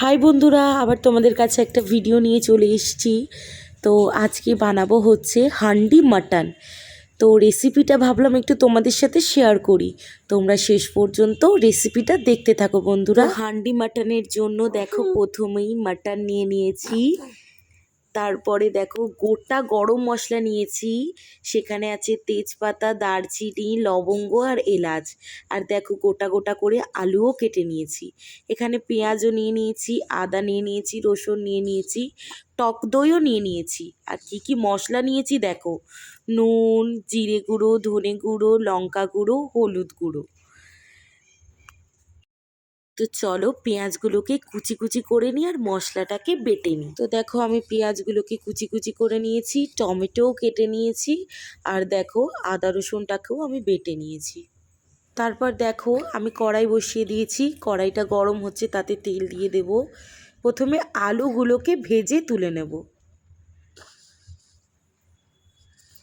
High বন্ধুরা আবার তোমাদের কাছে একটা ভিডিও নিয়ে চলে এসেছি। তো আজকে বানাবো হচ্ছে হান্ডি মাটন। তো রেসিপিটা ভাবলাম একটু তোমাদের সাথে শেয়ার করি। তোমরা শেষ পর্যন্ত রেসিপিটা দেখতে থাকো বন্ধুরা। হান্ডি মাটনের জন্য দেখো প্রথমেই মাটন নিয়ে নিয়েছি। তারপরে দেখো গোটা গরম মশলা নিয়েছি। সেখানে আছে তেজপাতা, দারচিনি, লবঙ্গ আর এলাচ। আর দেখো গোটা গোটা করে আলুও কেটে নিয়েছি। এখানে পেঁয়াজও নিয়ে নিয়েছি, আদা নিয়ে নিয়েছি, রসুন নিয়ে নিয়েছি, টক দইও নিয়ে নিয়েছি। আর কি কি মশলা নিয়েছি দেখো? নুন, জিরে গুঁড়ো, ধনে গুঁড়ো, লঙ্কা গুঁড়ো, হলুদ গুঁড়ো। তো চলো পেঁয়াজগুলোকে কুচি কুচি করে নিই আর মশলাটাকে বেটে নিই। তো দেখো আমি পেঁয়াজগুলোকে কুচি কুচি করে নিয়েছি, টমেটোও কেটে নিয়েছি আর দেখো আদা রসুনটাকেও আমি বেটে নিয়েছি। তারপর দেখো আমি কড়াই বসিয়ে দিয়েছি, কড়াইটা গরম হচ্ছে তাতে তেল দিয়ে দেব। প্রথমে আলুগুলোকে ভেজে তুলে নেব।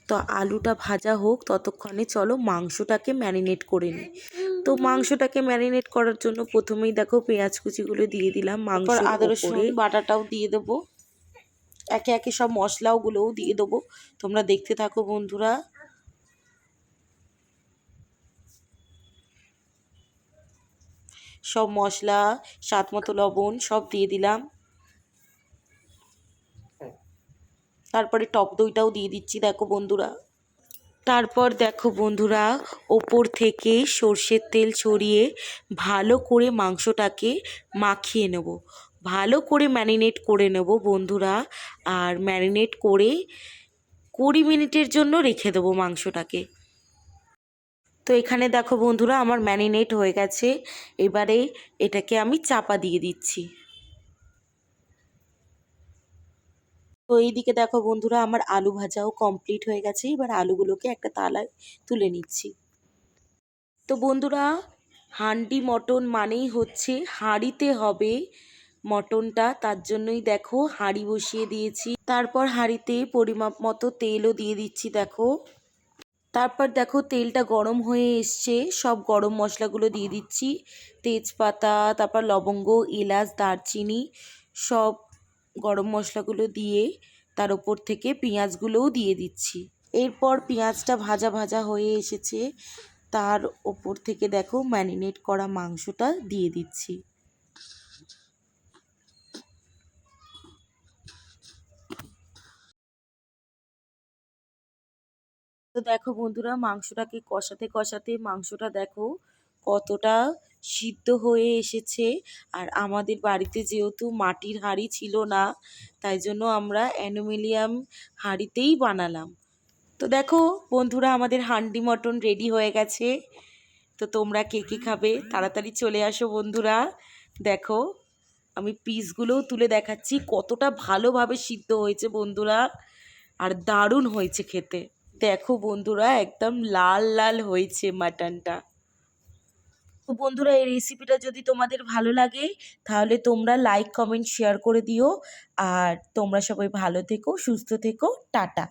তো আলুটা ভাজা হোক, ততক্ষণে চলো মাংসটাকে ম্যারিনেট করে নিই। তো মাংসটাকে ম্যারিনেট করার জন্য প্রথমেই দেখো পেঁয়াজ কুচিগুলো দিয়ে দিলাম মাংস আদা রসুন বাটাটাও দিয়ে দেবো। একে একে সব মশলাওগুলোও দিয়ে দেবো। তোমরা দেখতে থাকো বন্ধুরা। সব মশলা স্বাদ মতো লবণ সব দিয়ে দিলাম। তারপরে টক দইটাও দিয়ে দিচ্ছি দেখো বন্ধুরা। তারপর দেখো বন্ধুরা, ওপর থেকে সর্ষের তেল ছড়িয়ে ভালো করে মাংসটাকে মাখিয়ে নেব। ভালো করে ম্যারিনেট করে নেব বন্ধুরা, আর ম্যারিনেট করে কুড়ি মিনিটের জন্য রেখে দেবো মাংসটাকে। তো এখানে দেখো বন্ধুরা, আমার ম্যারিনেট হয়ে গেছে। এবারে এটাকে আমি চাপা দিয়ে দিচ্ছি। তো এইদিকে দেখো বন্ধুরা আমার আলু ভাজাও কমপ্লিট হয়ে গেছে। এবার আলুগুলোকে একটা তালায় তুলে নিচ্ছি। তো বন্ধুরা, হান্ডি মটন মানেই হচ্ছে হাঁড়িতে হবে মটনটা। তার জন্যই দেখো হাঁড়ি বসিয়ে দিয়েছি। তারপর হাঁড়িতে পরিমাপ মতো তেলও দিয়ে দিচ্ছি দেখো। তারপর দেখো তেলটা গরম হয়ে এসছে। সব গরম মশলাগুলো দিয়ে দিচ্ছি। তেজপাতা, তারপর লবঙ্গ, এলাচ, দারচিনি সব গরম মশলাগুলো দিয়ে তার ওপর থেকে পেঁয়াজগুলোও দিয়ে দিচ্ছি। এরপর পেঁয়াজটা ভাজা ভাজা হয়ে এসেছে, তার ওপর থেকে দেখো ম্যারিনেট করা মাংসটা দিয়ে দিচ্ছি। তো দেখো বন্ধুরা, মাংসটাকে কষাতে কষাতে মাংসটা দেখো কতটা সিদ্ধ হয়ে এসেছে। আর আমাদের বাড়িতে যেহেতু মাটির হাঁড়ি ছিল না, তাই জন্য আমরা অ্যালুমিনিয়াম হাঁড়িতেই বানালাম। তো দেখো বন্ধুরা, আমাদের হান্ডি মটন রেডি হয়ে গেছে। তো তোমরা কে কে খাবে তাড়াতাড়ি চলে আসো বন্ধুরা। দেখো আমি পিসগুলোও তুলে দেখাচ্ছি, কতটা ভালোভাবে সিদ্ধ হয়েছে বন্ধুরা। আর দারুণ হয়েছে খেতে। দেখো বন্ধুরা, একদম লাল লাল হয়েছে মাটনটা। তো বন্ধুরা, এই রেসিপিটা যদি তোমাদের ভালো লাগে, তাহলে তোমরা লাইক কমেন্ট শেয়ার করে দিও। আর তোমরা সবাই ভালো থেকো, সুস্থ থেকো, টাটা।